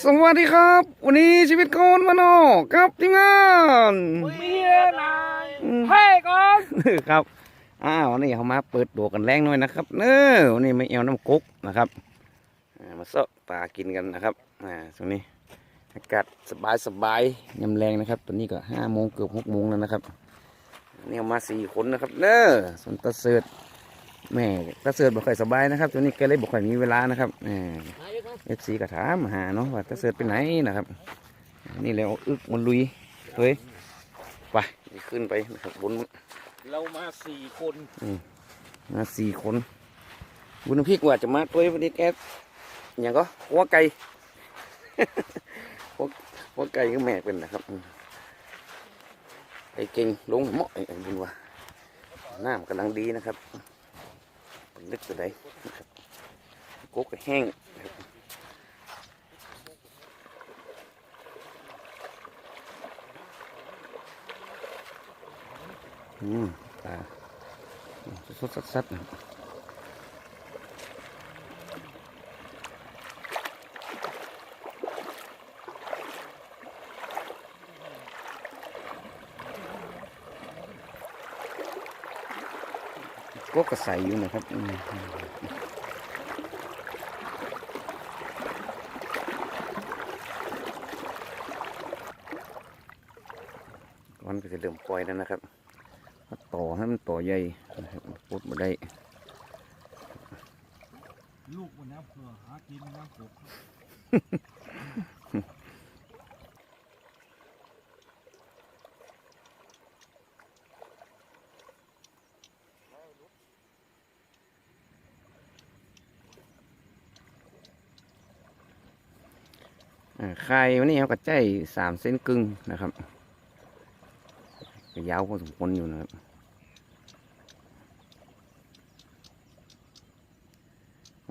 สวัสดีครับ วันนี้ชีวิตคนมโนกับทีมงานเมียนายให้ก่อนครับอ้าววันนี้เขามาเปิดตัวกันแรงหน่อยนะครับเนอวันนี้ไม่เอาน้ำกุ๊กนะครับอ่ามาเสาะปลากินกันนะครับอ่าตรงนี้อากาศสบายสบายยำแรงนะครับ ตอนนี้ก็ห้าโมงเกือบหกโมงแล้วนะครับอันนี่เอามาสี่คนนะครับเนอส่วนตาเสิร์ต แม่ตาเสิร์ตบ่ค่อยสบายนะครับตัวนี้แกเลยบ่ค่อยมีเวลานะครับอ่าเอฟซีก็ถามหาเนาะว่าตาเสิร์ตไปไหนนะครับ นี่แล้วอึกมันลุยเฮ้ยไปขึ้นไปนะครับบนเรามาสี่คนมาสี่คนบุญพิกว่าจะมาตัววันนี้แกอย่างก็หัวไก่หัวหัวไก่ก็แม่เป็นนะครับอืมไอ้เก่งลงเหมาะไอ้ไอ้บุญว่าน้ำกำลังดีนะครับเป็น ลึกตัวใดนะครับกกก็แห้งนะครับอืมปลาสดสัดสัดๆนะครับ ก็กระใสอยู่นะครับอืมก้อนก็จะเริ่มปล่อยแล้วนะครับมาต่อให้มันต่อใหญ่นะครับพุดมาได้ ลูกมันน้ำเผื่อหากินน้ำกบ อ่าไข่วันนี้เขาก็ใจสามเส้นกึ่งนะครับยาวพอสมควรอยู่นะครับ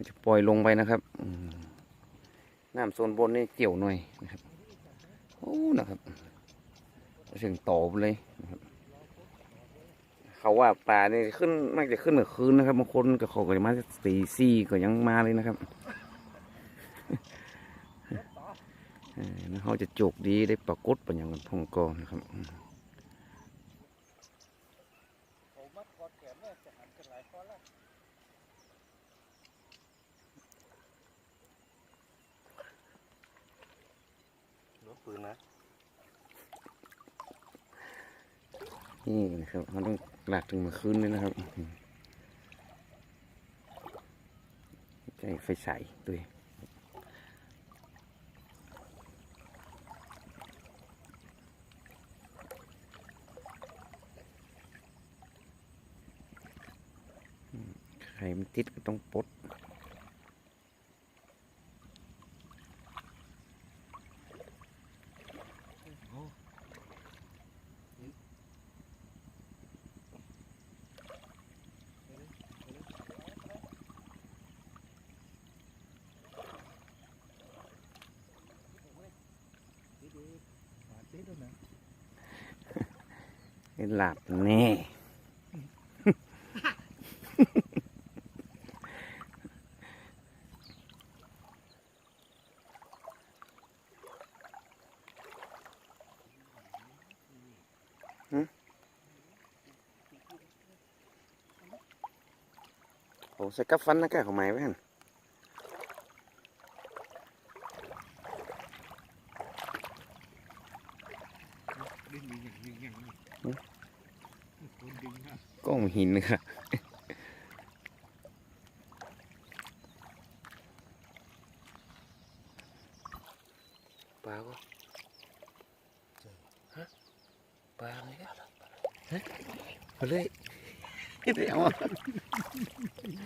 จะปล่อยลงไปนะครับน้ำโซนบนนี่เกี่ยวหน่อยนะครับโอ้นะครับถึงโตเลยนะครับเขาว่าป่านี่ขึ้นมักจะขึ้นเมื่อคืนนะครับบางคนก็เขาก็จะมาตีซี่ก็ยังมาเลยนะครับ เออแล้วเขาจะโจกดีได้ปรากฏเป็นอย่างกันพองกอนะครับอืมผมมัดคอแขนเนี่ยจะหันกันหลายข้อแล้วรถปืนนะนี่นะครับมันต้องหลากถึงเมื่อคืนเลยนะครับอืมใจไฟใสด้วยอืมใครมัน ติดก็ต้องปลดหาเจ๊ด้วยนหลับแน่ โอ้ใส่กับฟันนะแกของไม้ไว้หันดึ งอย่า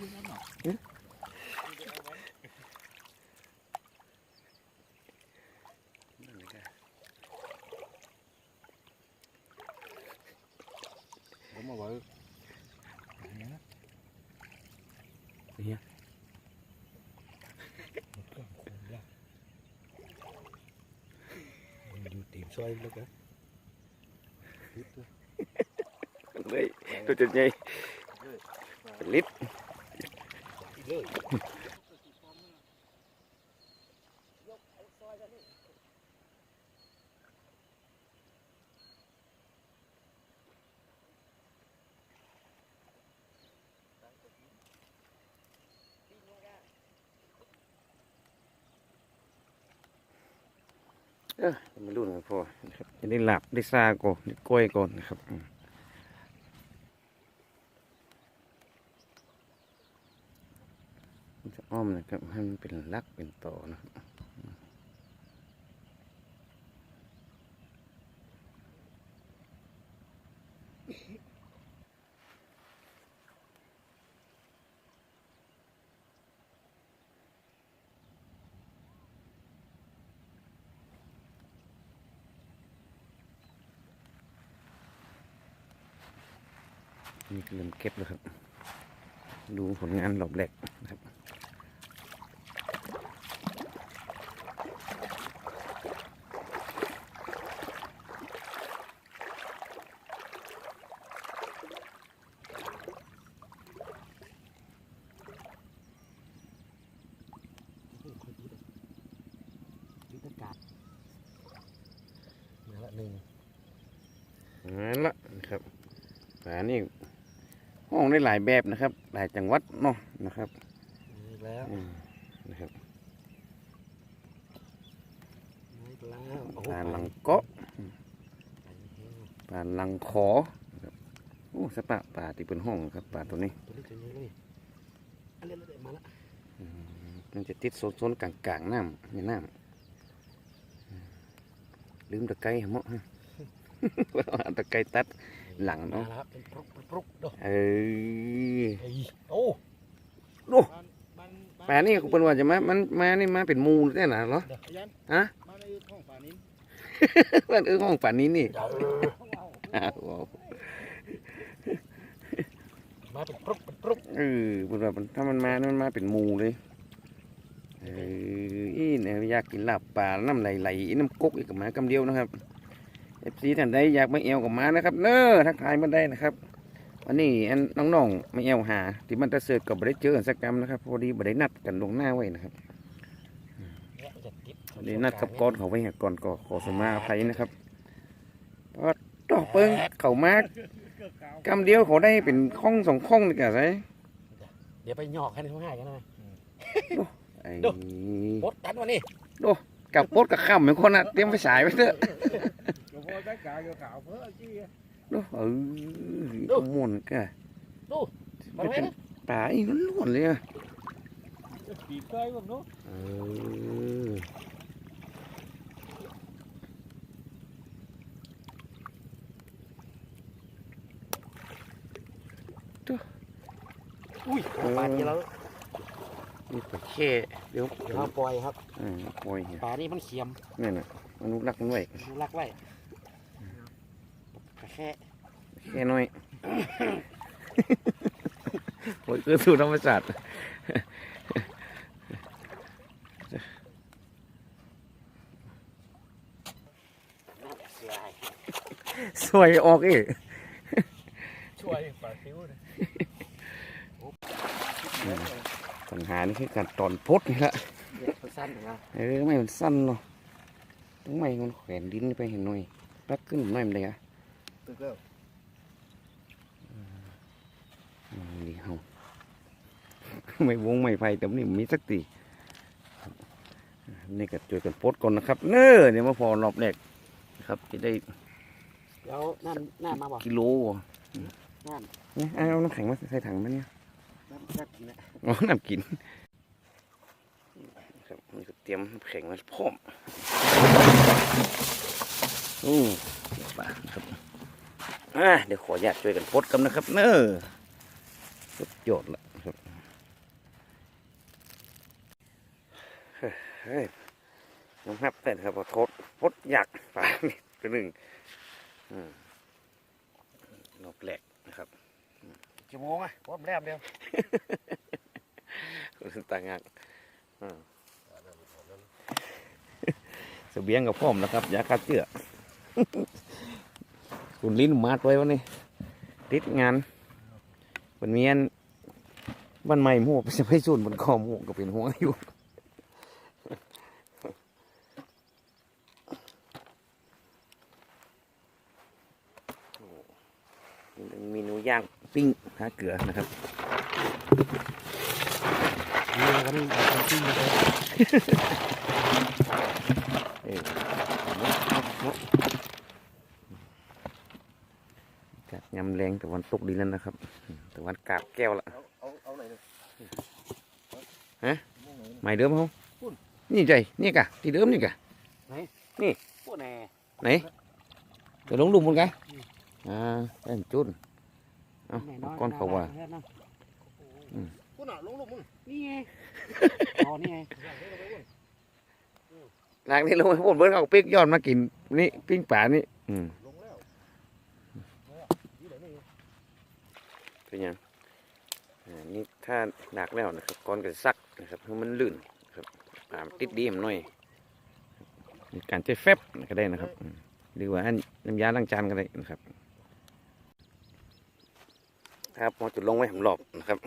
งดึงอย่างนี้ค เลยเดี๋ยวอะนั่นเลยกันผมาดูตีมซอยแล้วกันเลยตัวจะใหญ่เป็นลิตรเลยเออไม่รู้นะพ่อนะครับจะได้หลับได้ซาก่อนได้กล้วยก่อนนะครับอืมมัน จะอ้อมนะครับให้มันเป็นลักเป็นต่อนะครับนี่ก็เริ่มเก็บแล้วครับ ดูผลงานหลบแหลกนะครับ ยุทธการมาละหนึ่ง นั่นละนะครับฝานี่ ห้องได้หลายแบบนะครับ หลายจังหวัดเนาะนะครับอีกแล้วอืมนะครับอีกแล้วโอ้ปลาลังเกาะไปแห้งปลาลังขอนะครับโอ้สปะปลาที่เป็นห้องครับปลาตัวนี้ตัวนี้ตัวนี้เลยอันนี้เลยมาละมันจะติดโซนๆกลางๆน้ำในน้ำอืมลืมตะไคร้เหรอฮะเอาตะไคร้ตัดหลังมาเนาะ แล้วครับเป็นปรุกเป็นปรุกเด้อเออเฮ้ยโอ้โอ้ปลานี่คุณเป็นว่าจะมามันมานี่มาเป็นหมูได้หนะเหรอเดี๋ยวยันฮะมาในห้องป่านี้มันเออห้องป่านนี้นี่เดี๋ยวอ้าวมาเป็นปรุกเป็นปรุกเออเป็นว่ามันถ้ามันมานี่มันมาเป็นหมูเลยเอออีเนี่ยอยากกินลาบปลาน้ำไหลๆน้ำกกอีกกับหมากำเดียวนะครับเอฟซีท่านใดอยากมาเอวกับหมานะครับเน้อทักทายมาได้นะครับ วันนี้อันน้องๆไม่เอวหาที่มันตะเสือกกับไม่ได้เจอกันสักกรรมนะครับ พอดีไม่ได้นัดกันลวงหน้าไว้นะครับเนี่ยจะติดวันนี้นัดกับก้อนเขาไว้ให้ก่อนก็ขอสมาอภัยนะครับเพราะดอกเปิงเขามากกำเดียวเขาได้เป็นข้องสองข้องนี่กะไสเดี๋ยวไปหยอกให้เขาง่ายกันนะไอ้ดูปดกันวันนี้กับโป๊ดกับข้ามเหมือนคนน่ะเตรียมไฟฉายไว้เถอะ Rồi voi cái cả vô khảo phớ chứ ดูเออม่วนกะมาไหมนะตายล้วนๆเลยอะ Chỉ cây bằng nó เอออุ้ยปลาที่เรานี่ปลาแค่เดี๋ยวเดี๋ยวเราปล่อยครับเออปล่อยเนี่ยปลานี่มันเค็มนี่น่ะอนุรักษ์มันไว้ดูรักไว้ แค่แค่น้อยโอ้ยคือสู่ธรรมชาติน่าจะเสียดายสวยออกอีก Chuối phải thiếu này ปัญหานี่คือการตอนพดนี่ละเดี๋ยวสั้นๆนะเออไม่มันสั้นเนาะต้องไม่มันแขวนดินไปเห็นหน่อยรักขึ้นหน่อยมันเลยอะ ตึกแล้วอืมดีเฮาไม่วงไม่ไฟแต่นี่มีสักตีนี่ก็ช่วยกันโพดก่อนนะครับเน้อเนี่ยมาพอรอบแรกนะครับจะได้เดี๋ยวนั่นหน้ามาบอกกิโลนั่นเนี่ยเอาน้ำแข็งมาใส่ถังมาเนี่ยนั่นนั่นนะอ๋อน้ำกินครับนี่ก็เตรียมน้ำแข็งมาพร้อมโอ้ป่าครับ อะเดี๋ยวขออนุญาตช่วยกันโพดกันนะครับเน้อสุดยอดละครับเฮ้ยน้องครับแต่ครับพอโทษพดอยากป่านี่ตัวหนึ่งอืมรอบแรกนะครับกี่โมงอะพร้อมแรมเดียวคุณต่างงานอ่าเสบียงกับพร้อมนะครับยาฆ่าเชื้อ คุณลิ้นมาดไว้วันนี้ติดงานเมันมีอันบ้านใหม่หมวกจะไม่สูนบนคอหมวกก็เป็นหัวอยู่มีนูย่างปิ้งท้าเกลือนะครับนี่ครันี่ปิ้งนะครับ ยจัดยำแรงแต่วันตกดีแล้วนะครับ แต่วันกาบแก้วละเอาเอาเอาไหนเลยไม่เดิมเขานี่ใจนี่กะที่เดิมนี่กะพวกแน่ไหนจะลงลุมมันกะอ่าแอนจุนเอาเอาก้อนเขาว่าพวกน่ะลงลงมึงนี่ไงอ๋อนี่ไงหลังนี้ลงไปพวกเบิร์ดเขาปิ๊กยอดมากินนี่ปิ้งป่านี่อืม ลงแล้วนี่ไหนนี่ เป็นยังนี่ถ้าหนักแล้วนะครับก้อนก็จะซักนะครับให้มันลื่นครับป่ามติดดีมหน่อยการใช้แฟบก็ได้นะครับหรือว่าอันน้ำยาล้างจานก็ได้นะครับ ครับพอจุดลงไว้ผมหลบนะครับ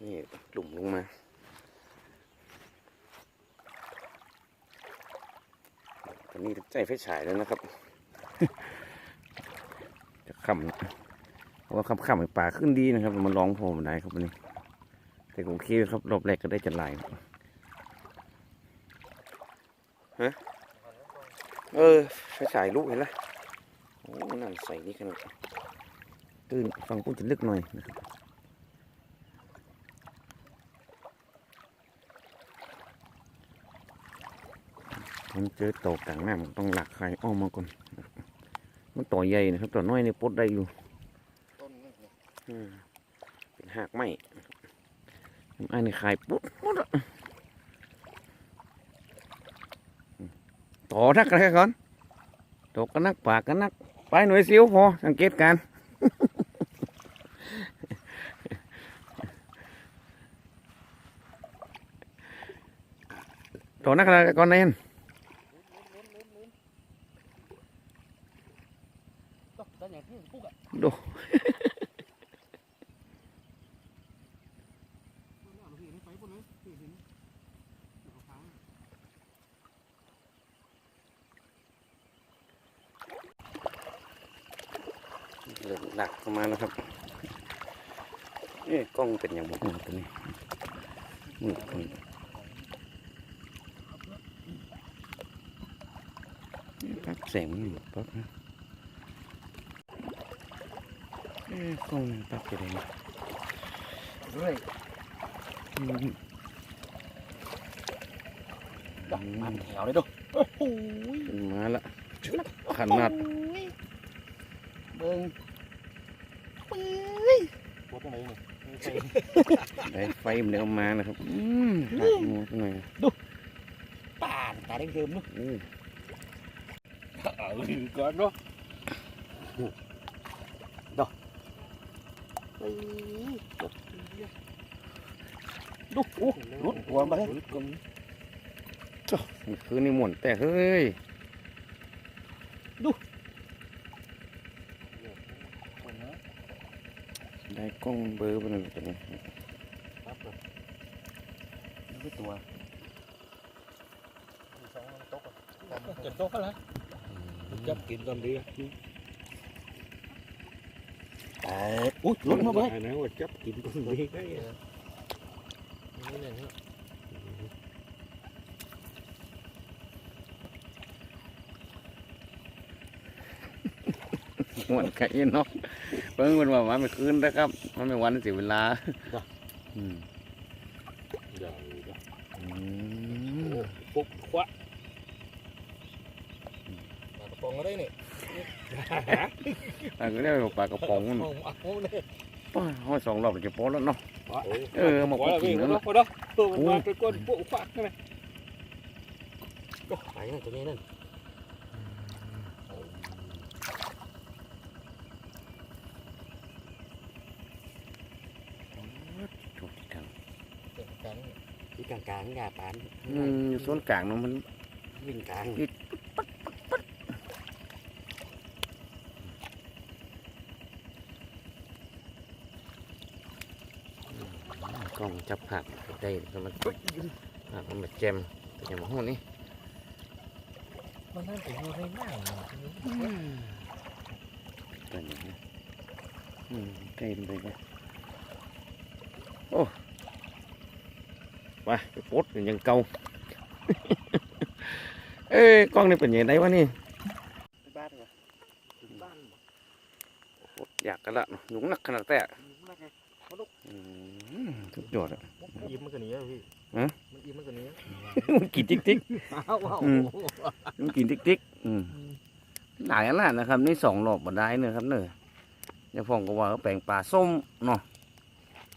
นี่หลุมลงมาตอนนี้ใจไฟฉายแล้วนะครับ ค่ำนะเพราะว่าค่ำๆให้ป่าขึ้นดีนะครับ มันร้องพอมันได้ครับวันนี้ แต่ผมคิดครับรอบแรกก็ได้จะลายครับฮะเออไฟฉายลูกเห็นละโอ้นั่นใส่นี่ขนาดตื่นฟังกูจะลึกหน่อยนะครับผมเจอโตกลางน้ำผมต้องหลักใครอ้อมมาก่อนนะครับ มันต่อใหญ่นะครับต่อน้อยนี่ปดได้อยู่ต้นนี่อืมเป็นหากไมนะครับไอ้นี่ขายปุ๊บหมดต่อนักอะไรก่อนตกกันนักปากกันนัก ไปหน่วยซิวพอสังเกตการต่อนักอะไรก่อนเนน ต้นต้นอย่างที่ปุ๊กอะดูไปพวกนั้นที่เห็นเอาฟ้าเริ่มหนักเข้ามาแล้วครับเอ้ยกล้องเป็นอย่างบอกตัวนี้มือคนปักแสงมันอยู่ปักนะเอ้ย กล้องมันปักจะได้ไหมด้วยดอกมันแถวเลยดูโอ้โหมาละขนาดเบิ้งปื้ยปวตรงไหนเนี่ยได้ไฟมันเอามานะครับอืมหักหัวไปหน่อยป่านตาแดงเดิมเนาะอู้เอาก่อนเนาะ ดูโอ้รุดหัวมาเลยมันคือนี่หมุนแต่เฮ้ยได้กล้องเบอร์ไปหนึ่งตัวนี้ครับดูตัวจะโต๊ะกันละจับกินตอนดี เอออุ้ยรุดมาเบิ้งไอ้นั่นว่าจับกินตอนดีได้นี่เนี่ยนี่หมุนไก่เนาะเพิ่งมันว่ามันไม่คืนนะครับ มันไม่วันเสียเวลาอืมเดี๋ยวอืมปุ๊บควักปลากระป๋องก็ได้นี่ อันก็เรียกว่าปลากระป๋องมันเอาเอาเลยป้าห้อยสองรอบจะโป๊แล้วเนาะ เออมาพอแล้วกิพี่นพอแล้วแล้วพอแล้วตัวมันมาไปก้นปุ๊บควักนั่นแหละไปนั่นตัวนี้นั่นถูกที่ทางกลางที่กลางกลางๆยาปานอืมอยู่โซนกลางเนาะมันวิ่งกลาง กล้อง จับภาพได้ก็มันภาพมันมาแจมอย่างห้องนี้มันน่าจะอยู่ในหน้าตไปไหนนะอืมใกล้มันไปไหมโอ้ไปไปปลดกันยังเก่าเอ้ยกล้องนี่เป็นยังไงวะนี่ไปบ้านเหรอบ้านปลดอยากกันละเนาะหนุ่งหนักขนาดแต่นักไงอืม สุดยอดอะอิ่มมันก็หนี้พี่ฮะมันอิ่มมันก็หนี้มันกินติ๊กติ๊กอ้าวว้าวอืมมันกินติ๊กติ๊กอืมหลายอันละนะครับนี่สองหลอกบันไดเนอะครับเนอะอย่าฟองก็ว่าแปลงปลาส้มเนาะ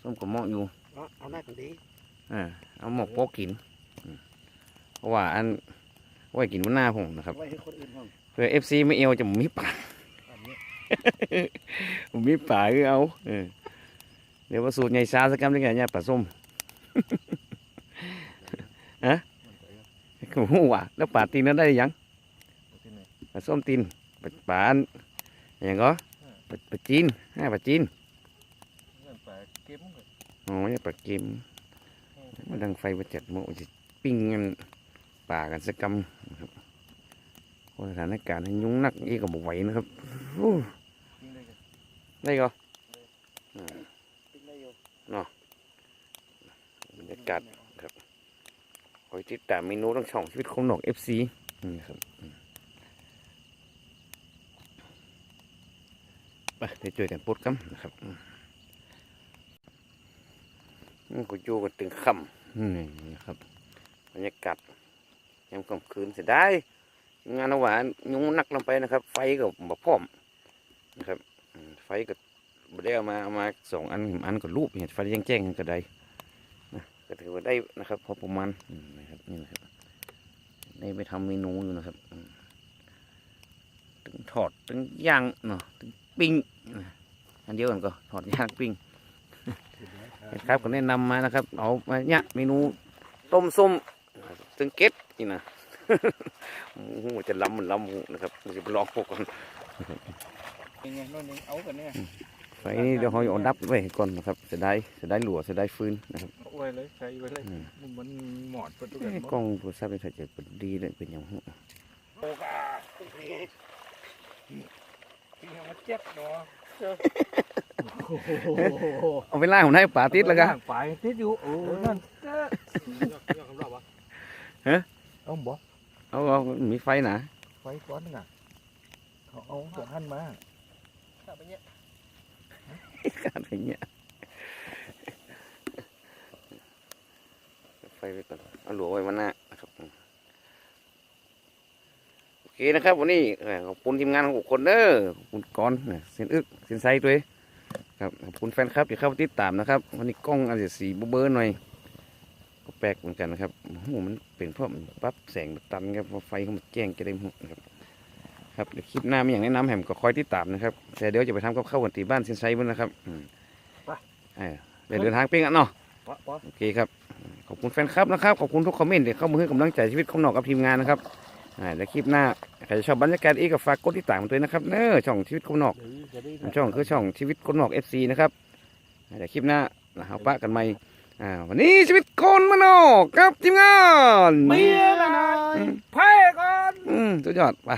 ส้มกับหมอกอยู่เอาเอาหน้ากันดีอ่าเอาหมกโป๊กกินอืมเพราะว่าอันไว้กินวันหน้าผมนะครับไว้ให้คนอื่นบ้างเพื่อเอฟซีไม่เอวจะมีป่าอันนี้ผมมีป่าคือเอาเออ เดี๋ยวว่าสูตรใหญ่ซาสักคำได้ไงเนี่ยปลาส้มฮะโอ้โหว่ะแล้วปลาตีนนั้นได้ยังปลาส้มตีนปลาปลาอันอย่างก็ปลาจีนห้าปลาจีนปลาเก็บเลยอ๋อเนี่ยปลาเกมมาดังไฟมาจัดโมจะปิ้งกันป่ากันสักกำครับสถานการณ์ยุ่งนักอีกก็บอกไหวนะครับโอ้กินได้กั นได้ก็ติดได้อยู่บรรยากาศคอยติดตามเมนูต้องช่องชีวิตของหนอกเอฟซีนี่ครับอืมไปเดี๋ยวช่วยกันปลดกันนะครับอืมอืมกูอยู่กันถึงค่ำนี่นะครับบรรยากาศยามค่ำคืนเสียดายงานเอาหวานยุงนักลงไปนะครับ ไฟก็บ่พร้อมนะครับอืมไฟก็บ่ ได้เอามาเอามาสองอันอันก็รูปเห็นไฟแจ้งๆก็ได้นะก็ถือว่าได้นะครับ พอประมาณนะครับนี่นะครับได้ไปทำเมนูอยู่นะครับอืมถึงทอดถึงย่างเนาะถึงปิ้งอันเดียวกันก็ทอดย่างปิ้งครับก็แนะนำมานะครับ เอามาเนี่ยเมนูต้มส้มตึงเก็ดนี่นะโอ้โหจะล้ำมันล้ำนะครับมันจะไปลองพวกกันยังไงนั่นเองเอากันเนี่ย ไฟนี่เดี๋ยวเขาเอาดับไว้ก่อนนะครับจะได้จะได้หลัวจะได้ฟืนนะครับเอาไว้เลยใส่ไว้เลยอืมมันมันหมอดประตูกัเอ้นยหมดกล้องโทรศัพท์เป็นจะเป็นดีเลยเป็นอย่างหู้โอ้กาที่มันเจ็บเนาะเอาไปล่างผมให้ป่าติดแล้วกันไปติดอยู่โอ้นั่นเจ๊เอาบ่เอาเอามีไฟหนาไฟก้อนนึงอะเขาเอาตัวหันมาถ้าไปเนี่ยการ อย่างเงี้ยไฟไปก่อนเอาหลัวไว้วันหน้านะครับโอเคนะครับวันนี้ขอบคุณทีมงานของคนเด้อขอบคุณกอนเส้นอึกเส้นไซตัวเองครับขอบคุณแฟนครับที่เข้าติดตามนะครับ วันนี้กล้องอาจจะสีเบอร์หน่อยก็แปลกเหมือนกันนะครับโอ้โหมันเป็นเพราะมันปั๊บแสงมันตันครับเพราะไฟเขามันแจ้งจะได้หมดครับ ครับเดี๋ยวคลิปหน้ามีอย่างแนะนำแหมก็คอยติดตามนะครับแต่เดี๋ยวจะไปทำกับข้าวกันที่บ้านเซนไซบ้างนะครับอืมเออเดี๋ยวเดินทางปิ้งกันเนาะ ปะปะ โอเคครับ ขอบคุณแฟนคลับนะครับ ขอบคุณทุกคอมเมนต์ที่เข้ามาให้กำลังใจชีวิตของนอกกับทีมงานนะครับอ่าแล้วคลิปหน้าใครชอบบรรยากาศอีกก็ฝากกดติดตามด้วยนะครับเน้อช่องชีวิตคนนอกเดี๋ยวจะได้ช่องคือช่องชีวิตคนนอก FC นะครับเดี๋ยวคลิปหน้าเราปะกันใหม่อ่าวันนี้ชีวิตคนมานอกกับทีมงานเมียละนายอืมไพ่ก่อน อืมสุดยอดไป